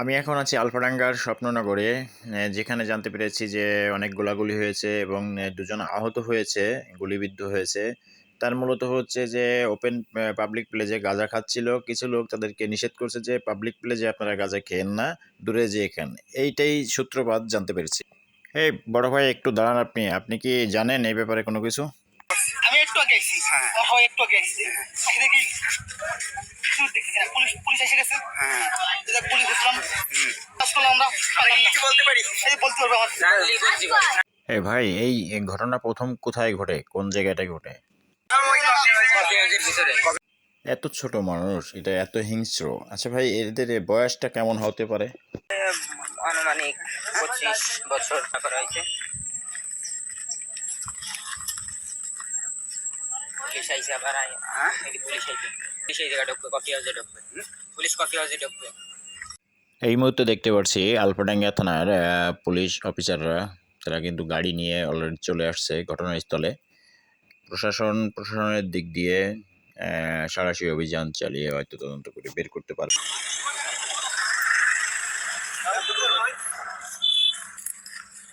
আমি এখন আছি আলফাডাঙ্গার স্বপ্ননগরে যেখানে জানতে পেরেছি যে অনেক গোলাগুলি হয়েছে এবং দুজন আহত হয়েছে, গুলিবিদ্ধ হয়েছে। তার মূলত হচ্ছে যে ওপেন পাবলিক প্লেজে গাঁজা খাচ্ছিল। কিছু লোক তাদেরকে নিষেধ করছে যে পাবলিক প্লেজে আপনারা গাঁজা খেয়েন না, দূরে যেয়ে খান। এইটাই সূত্রপাত জানতে পেরেছি। এই বড় ভাই, একটু দাঁড়ান আপনি। আপনি কি জানেন এই ব্যাপারে কোনো কিছু? পারলাম বলতে পারি? এই বলতে পারবে আমার। এই ভাই এই ঘটনা প্রথম কোথায় ঘটে? কোন জায়গাটায় ঘটে? এত ছোট মানুষ এটা এত হিংস্র। আচ্ছা ভাই এদের বয়সটা কেমন হতে পারে? আনুমানিক পঁচিশ বছর করা হয়েছে। পুলিশ আইসে আবার পুলিশ আইছে। পুলিশ এই জায়গা ঢুকবে কফি হাউসে ঢুকবে। পুলিশ কফি হাউসে ঢুকবে। এই মুহূর্তে দেখতে পাচ্ছি আলফাডাঙ্গা থানার পুলিশ অফিসাররা, তারা কিন্তু গাড়ি নিয়ে অলরেডি চলে আসছে ঘটনাস্থলে। প্রশাসন, প্রশাসনের দিক দিয়ে সাড়াশি অভিযান চালিয়ে হয়তো তদন্ত করে বের করতে পারবে।